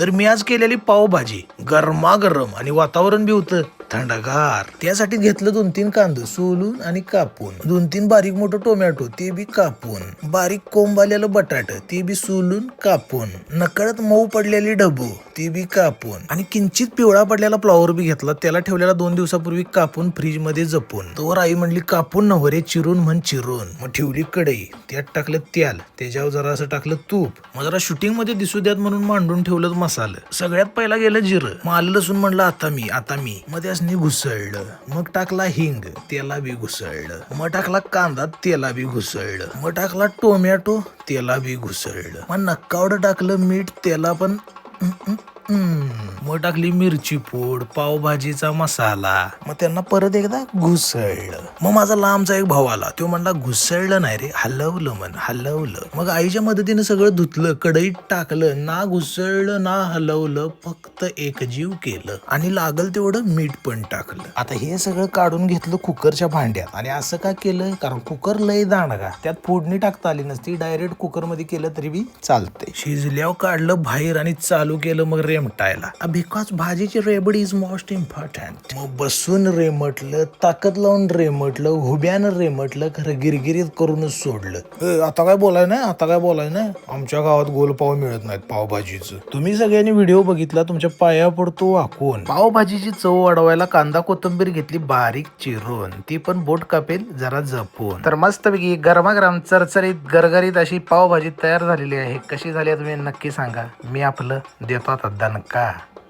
तर मी आज केलेली पावभाजी गरमागरम आणि वातावरण बी होतं. थंडगार. त्यासाठी घेतलं दोन तीन कांदे सोलून आणि कापून. दोन तीन बारीक मोठं टोमॅटो ते बी कापून. बारीक कोंब आलेलं बटाट ते बी सोलून कापून. नकळत मऊ पडलेली डबू ती बी कापून. आणि किंचित पिवळा पडलेला फ्लॉवर बी घेतला त्याला ठेवलेला दोन दिवसापूर्वी कापून फ्रीजमध्ये जपून. तोवर आई म्हणली कापून नवरे चिरून म्हण चिरून. मग ठेवली कढई त्यात टाकलं त्याल त्याच्यावर जरा असं टाकलं तूप. मग जरा शूटिंगमध्ये दिसू द्यात म्हणून मांडून ठेवलं मसालं. सगळ्यात पहिला गेलं जिरं. मग आलं लसूण म्हणलं आता मी आता मी. मग त्यासनी घुसळलं. मग टाकला हिंग त्याला बी घुसळलं. मग टाकला कांदा त्याला बी घुसळलं. मग टाकला टोमॅटो त्याला बी घुसळलं. मग नक्कावडं टाकलं मीठ त्याला पण mm, mm. मग टाकली मिरची पूड पावभाजीचा मसाला. मग त्यांना परत एकदा घुसळलं. मग माझा लांबचा एक भाऊ आला. तो म्हणला घुसळलं नाही रे हलवलं म्हण हलवलं. मग आईच्या मदतीने सगळं धुतलं कढईत टाकलं. ना घुसळलं ना हलवलं फक्त एकजीव केलं. आणि लागल तेवढं मीठ पण टाकलं. आता हे सगळं काढून घेतलं कुकरच्या भांड्यात. आणि असं का केलं? कारण कुकर लय दांडगा त्यात फोडणी टाकता आली नसती. डायरेक्ट कुकरमध्ये केलं तरी बी चालते शिजल्यावर काढलं बाहेर आणि चालू केलं मग रेमटायला बिकॉज भाजीची रेबडी इज मोस्ट इम्पॉर्टंट मग बसून रेमटलं ताकद लावून रेमटलं हुब्यानं रेमटलं खरं गिरगिरीत करूनच सोडलं. ए, आता काय बोलाय ना आता काय बोलाय ना आमच्या गावात गोल पाव मिळत नाहीत पावभाजीचं. तुम्ही सगळ्यांनी व्हिडिओ बघितला तुमच्या पाया पडतो वाकून. पावभाजीची चव वाढवायला कांदा कोथिंबीर घेतली बारीक चिरून. ती पण बोट कापेल जरा जपून. तर मस्तपैकी गरमागरम चरचरीत गरगरीत अशी पावभाजी तयार झालेली आहे. कशी झाली आहे तुम्ही नक्की सांगा. मी आपलं देतो आता nagpadan